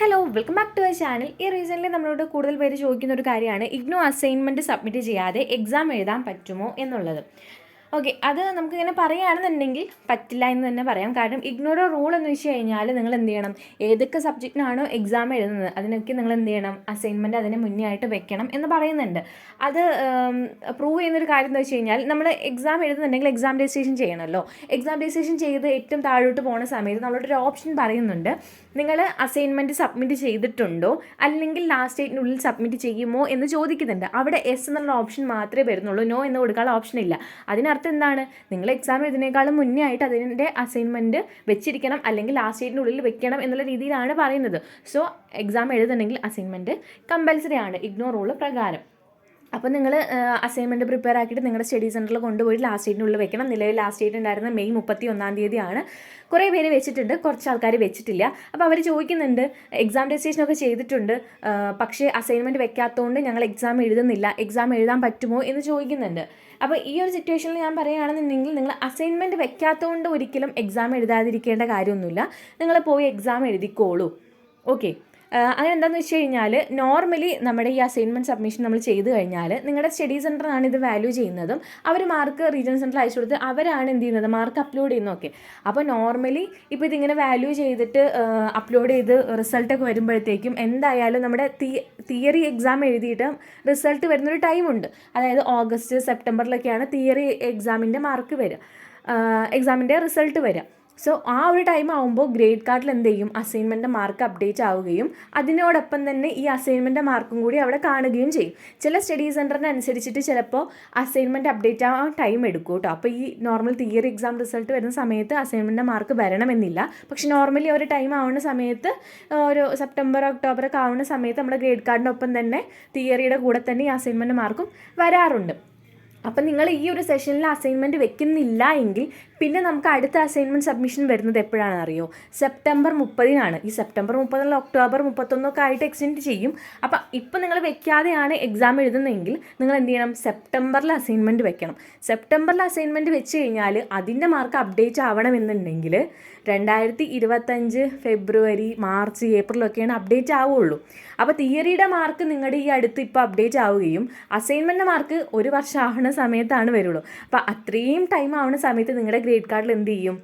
Hello welcome back to our channel ഈ റീസണിൽ നമ്മളോട് കൂടുതൽ പേര് ചോദിക്കുന്ന ഒരു കാര്യമാണ് ഇഗ്നോ അസൈൻമെന്റ് സബ്മിറ്റ് ചെയ്യാതെ എക്സാം എഴുതാൻ പറ്റുമോ എന്നുള്ളത്. ഓക്കെ അത് നമുക്കിങ്ങനെ പറയുകയാണെന്നുണ്ടെങ്കിൽ പറ്റില്ല എന്ന് തന്നെ പറയാം. കാരണം ഇഗ്നോറോ റൂൾ എന്ന് വെച്ച് കഴിഞ്ഞാൽ നിങ്ങൾ എന്ത് ചെയ്യണം? ഏതൊക്കെ സബ്ജക്റ്റിനാണോ എക്സാം എഴുതുന്നത്? അതിനൊക്കെ നിങ്ങൾ എന്ത് ചെയ്യണം? അസൈൻമെന്റ് അതിന് മുന്നേ ആയിട്ട് വെക്കണം എന്ന് പറയുന്നുണ്ട്. അത് പ്രൂവ് ചെയ്യുന്നൊരു കാര്യം എന്ന് വെച്ച് കഴിഞ്ഞാൽ നമ്മൾ എക്സാം എഴുതുന്നുണ്ടെങ്കിൽ എക്സാം രജിസ്ട്രേഷൻ ചെയ്യണമല്ലോ എക്സാം രജിസ്ട്രേഷൻ ചെയ്ത് ഏറ്റവും താഴോട്ട് പോകുന്ന സമയത്ത് നമ്മളോടൊരു ഓപ്ഷൻ പറയുന്നുണ്ട്. നിങ്ങൾ അസൈൻമെന്റ് സബ്മിറ്റ് ചെയ്തിട്ടുണ്ടോ? അല്ലെങ്കിൽ ലാസ്റ്റ് ഡേറ്റിനുള്ളിൽ സബ്മിറ്റ് ചെയ്യുമോ എന്ന് ചോദിക്കുന്നുണ്ട്. അവിടെ എസ് എന്നുള്ള ഓപ്ഷൻ മാത്രമേ വരുന്നുള്ളൂ. നോ എന്ന് കൊടുക്കാനുള്ള ഓപ്ഷൻ ഇല്ല. അതിനർത്ഥം എന്താണ് നിങ്ങൾ എക്സാം എഴുതുന്നതിനേക്കാളും മുന്നേ ആയിട്ട് അതിന്റെ അസൈൻമെന്റ് വെച്ചിരിക്കണം അല്ലെങ്കിൽ ലാസ്റ്റ് ഡേറ്റിന്റെ ഉള്ളിൽ വെക്കണം എന്നുള്ള രീതിയിലാണ് പറയുന്നത്. സോ എക്സാം എഴുതുന്നുണ്ടെങ്കിൽ അസൈൻമെന്റ് കമ്പൽസറി ആണ് ഇഗ്നോർ റൂൾ പ്രകാരം. അപ്പോൾ നിങ്ങൾ അസൈൻമെന്റ് പ്രിപ്പയർ ആക്കിയിട്ട് നിങ്ങളുടെ സ്റ്റഡി സെന്ററിൽ കൊണ്ടുപോയി ലാസ്റ്റ് ഡേറ്റിനുള്ളിൽ വെക്കണം. നിലവിൽ ലാസ്റ്റ് ഡേറ്റ് ഉണ്ടായിരുന്ന മെയ് മുപ്പത്തി ഒന്നാം തീയതിയാണ്. കുറേ പേര് വെച്ചിട്ടുണ്ട് കുറച്ച് ആൾക്കാർ വെച്ചിട്ടില്ല. അപ്പോൾ അവർ ചോദിക്കുന്നുണ്ട് എക്സാം രജിസ്ട്രേഷനൊക്കെ ചെയ്തിട്ടുണ്ട്. പക്ഷേ അസൈൻമെന്റ് വെക്കാത്തതുകൊണ്ട് ഞങ്ങൾ എക്സാം എഴുതുന്നില്ല. എക്സാം എഴുതാൻ പറ്റുമോ എന്ന് ചോദിക്കുന്നുണ്ട്. അപ്പോൾ ഈ ഒരു സിറ്റുവേഷനിൽ ഞാൻ പറയുകയാണെന്നുണ്ടെങ്കിൽ നിങ്ങൾ അസൈൻമെന്റ് വെക്കാത്തതുകൊണ്ട് ഒരിക്കലും എക്സാം എഴുതാതിരിക്കേണ്ട കാര്യമൊന്നുമില്ല. നിങ്ങൾ പോയി എക്സാം എഴുതിക്കോളൂ. ഓക്കെ അങ്ങനെ എന്താണെന്ന് വെച്ച് കഴിഞ്ഞാൽ നോർമലി നമ്മുടെ ഈ അസൈൻമെന്റ് സബ്മിഷൻ നമ്മൾ ചെയ്ത് കഴിഞ്ഞാൽ നിങ്ങളുടെ സ്റ്റഡി സെന്ററാണ് ഇത് വാല്യൂ ചെയ്യുന്നതും അവർ മാർക്ക് റീജിയൻ സെന്ററിൽ അയച്ചു കൊടുത്ത് അവരാണ് എന്ത് ചെയ്യുന്നത് മാർക്ക് അപ്ലോഡ് ചെയ്യുന്നതൊക്കെ. അപ്പോൾ നോർമലി ഇപ്പോൾ ഇതിങ്ങനെ വാല്യൂ ചെയ്തിട്ട് അപ്ലോഡ് ചെയ്ത് റിസൾട്ടൊക്കെ വരുമ്പോഴത്തേക്കും എന്തായാലും നമ്മുടെ തിയറി എക്സാം എഴുതിയിട്ട് റിസൾട്ട് വരുന്നൊരു ടൈമുണ്ട് അതായത് ഓഗസ്റ്റ് സെപ്റ്റംബറിലൊക്കെയാണ് തിയറി എക്സാമിന്റെ മാർക്ക് വരിക. എക്സാമിന്റെ റിസൾട്ട് വരിക. സോ ആ ഒരു ടൈം ആകുമ്പോൾ ഗ്രേഡ് കാർഡിൽ എന്ത് ചെയ്യും? അസൈൻമെന്റ് മാർക്ക് അപ്ഡേറ്റ് ആവുകയും അതിനോടൊപ്പം തന്നെ ഈ അസൈൻമെന്റ് മാർക്കും കൂടി അവിടെ കാണുകയും ചെയ്യും. ചില സ്റ്റഡി സെന്ററിന് അനുസരിച്ചിട്ട് ചിലപ്പോൾ അസൈൻമെന്റ് അപ്ഡേറ്റ് ആവാൻ ടൈം എടുക്കും കേട്ടോ അപ്പോൾ ഈ നോർമൽ തിയറി എക്സാം റിസൾട്ട് വരുന്ന സമയത്ത് അസൈൻമെന്റ് മാർക്ക് വരണമെന്നില്ല. പക്ഷെ നോർമലി ഒരു ടൈം ആവുന്ന സമയത്ത് ഒരു സെപ്റ്റംബർ ഒക്ടോബർ ഒക്കെ ആവുന്ന സമയത്ത് നമ്മുടെ ഗ്രേഡ് കാർഡിനൊപ്പം തന്നെ തിയറിയുടെ കൂടെ തന്നെ ഈ അസൈൻമെന്റ് മാർക്കും വരാറുണ്ട്. അപ്പം നിങ്ങൾ ഈ ഒരു സെഷനിൽ അസൈൻമെന്റ് വെക്കുന്നില്ല എങ്കിൽ പിന്നെ നമുക്ക് അടുത്ത അസൈൻമെന്റ് സബ്മിഷൻ വരുന്നത് എപ്പോഴാണെന്ന് അറിയോ? സെപ്റ്റംബർ മുപ്പതിനാണ്. ഈ സെപ്റ്റംബർ മുപ്പതിനുള്ള ഒക്ടോബർ മുപ്പത്തൊന്നൊക്കെ ആയിട്ട് എക്സ്റ്റെൻഡ് ചെയ്യും. അപ്പം ഇപ്പം നിങ്ങൾ വെക്കാതെയാണ് എക്സാം എഴുതുന്നതെങ്കിൽ നിങ്ങൾ എന്ത് ചെയ്യണം? സെപ്റ്റംബറിൽ അസൈൻമെന്റ് വെക്കണം. സെപ്റ്റംബറിൽ അസൈൻമെന്റ് വെച്ച് കഴിഞ്ഞാൽ അതിന്റെ മാർക്ക് അപ്ഡേറ്റ് ആവണമെന്നുണ്ടെങ്കിൽ രണ്ടായിരത്തി ഇരുപത്തഞ്ച് ഫെബ്രുവരി മാർച്ച് ഏപ്രിലൊക്കെയാണ് അപ്ഡേറ്റ് ആവുള്ളൂ. അപ്പോൾ തിയറിയുടെ മാർക്ക് നിങ്ങളുടെ ഈ അടുത്ത് ഇപ്പോൾ അപ്ഡേറ്റ് ആവുകയും അസൈൻമെന്റ് മാർക്ക് ഒരു വർഷം ആവുന്ന സമയത്താണ് വരുള്ളൂ. അപ്പോൾ അത്രയും ടൈം ആവുന്ന സമയത്ത് നിങ്ങളുടെ ഗ്രേഡ് കാർഡിൽ എന്ത് ചെയ്യും?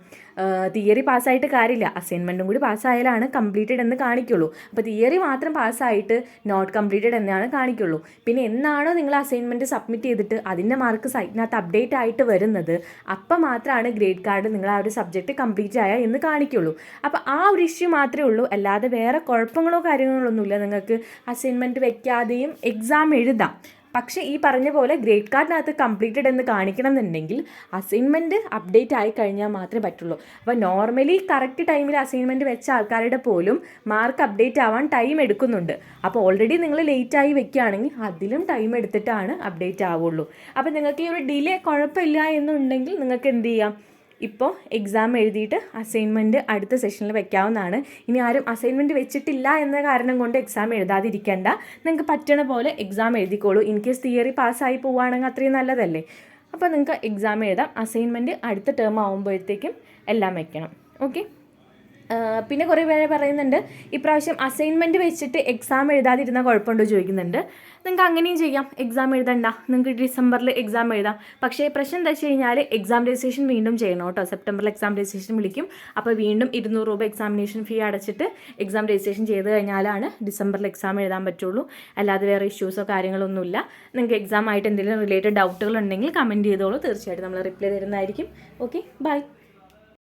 തിയറി പാസ്സായിട്ട് കാര്യമില്ല. അസൈൻമെന്റും കൂടി പാസ്സായാലാണ് കംപ്ലീറ്റഡ് എന്ന് കാണിക്കുള്ളൂ. അപ്പോൾ തിയറി മാത്രം പാസ്സായിട്ട് നോട്ട് കംപ്ലീറ്റഡ് എന്നാണ് കാണിക്കുള്ളൂ. പിന്നെ എന്നാണോ നിങ്ങൾ അസൈൻമെന്റ് സബ്മിറ്റ് ചെയ്തിട്ട് അതിന്റെ മാർക്ക് സൈറ്റിനകത്ത് അപ്ഡേറ്റ് ആയിട്ട് വരുന്നത്? അപ്പം മാത്രമാണ് ഗ്രേഡ് കാർഡ് നിങ്ങൾ ആ ഒരു സബ്ജക്റ്റ് കംപ്ലീറ്റ് ആയ എന്ന് കാണിക്കുള്ളൂ. അപ്പോൾ ആ ഒരു ഇഷ്യൂ മാത്രമേ ഉള്ളൂ. അല്ലാതെ വേറെ കുഴപ്പങ്ങളോ കാര്യങ്ങളോ ഒന്നുമില്ല നിങ്ങൾക്ക് അസൈൻമെന്റ് വെക്കാതെയും എക്സാം എഴുതാം. പക്ഷേ ഈ പറഞ്ഞ പോലെ ഗ്രേഡ് കാർഡിനകത്ത് കംപ്ലീറ്റഡ് എന്ന് കാണിക്കണം എന്നുണ്ടെങ്കിൽ അസൈൻമെന്റ് അപ്ഡേറ്റ് ആയി കഴിഞ്ഞാൽ മാത്രമേ പറ്റുള്ളൂ. അപ്പോൾ നോർമലി കറക്റ്റ് ടൈമിൽ അസൈൻമെന്റ് വെച്ച ആൾക്കാരുടെ പോലും മാർക്ക് അപ്ഡേറ്റ് ആവാൻ ടൈം എടുക്കുന്നുണ്ട്. അപ്പോൾ ഓൾറെഡി നിങ്ങൾ ലേറ്റ് ആയി വെക്കുകയാണെങ്കിൽ അതിലും ടൈം എടുത്തിട്ടാണ് അപ്ഡേറ്റ് ആവുള്ളൂ. അപ്പോൾ നിങ്ങൾക്ക് ഈ ഒരു ഡിലേ കുഴപ്പമില്ല എന്നുണ്ടെങ്കിൽ നിങ്ങൾക്ക് എന്ത് ചെയ്യാം? ഇപ്പോൾ എക്സാം എഴുതിയിട്ട് അസൈൻമെന്റ് അടുത്ത സെഷനിൽ വെക്കാവുന്നതാണ്. ഇനി ആരും അസൈൻമെന്റ് വെച്ചിട്ടില്ല എന്ന കാരണം കൊണ്ട് എക്സാം എഴുതാതിരിക്കേണ്ട. നിങ്ങൾക്ക് പറ്റണ പോലെ എക്സാം എഴുതിക്കോളൂ. ഇൻ കേസ് തിയറി പാസ്സായി പോവുകയാണെങ്കിൽ അത്രയും നല്ലതല്ലേ. അപ്പോൾ നിങ്ങൾക്ക് എക്സാം എഴുതാം. അസൈൻമെന്റ് അടുത്ത ടേം ആകുമ്പോഴത്തേക്കും എല്ലാം വെക്കണം. ഓക്കെ പിന്നെ കുറേ പേര് പറയുന്നുണ്ട് ഇപ്രാവശ്യം അസൈൻമെന്റ് വെച്ചിട്ട് എക്സാം എഴുതാതിരുന്ന കുഴപ്പമുണ്ടോ ചോദിക്കുന്നുണ്ട്. നിങ്ങൾക്ക് അങ്ങനെയും ചെയ്യാം എക്സാം എഴുതണ്ട നിങ്ങൾക്ക് ഡിസംബറിൽ എക്സാം എഴുതാം. പക്ഷേ പ്രശ്നം എന്താ വെച്ച് കഴിഞ്ഞാൽ എക്സാം രജിസ്ട്രേഷൻ വീണ്ടും ചെയ്യണം കേട്ടോ. സെപ്റ്റംബറിൽ എക്സാം രജിസ്ട്രേഷൻ വിളിക്കും. അപ്പോൾ വീണ്ടും ഇരുന്നൂറ് രൂപ എക്സാമിനേഷൻ ഫീ അടച്ചിട്ട് എക്സാം രജിസ്ട്രേഷൻ ചെയ്ത് കഴിഞ്ഞാലാണ് ഡിസംബറിൽ എക്സാം എഴുതാൻ പറ്റുള്ളൂ. അല്ലാതെ വേറെ ഇഷ്യൂസോ കാര്യങ്ങളൊന്നുമില്ല. നിങ്ങൾക്ക് എക്സാം ആയിട്ട് എന്തെങ്കിലും റിലേറ്റഡ് ഡൗട്ടുകൾ ഉണ്ടെങ്കിൽ കമന്റ് ചെയ്തോളൂ. തീർച്ചയായിട്ടും നമ്മൾ റിപ്ലൈ തരുന്നതായിരിക്കും. Okay bye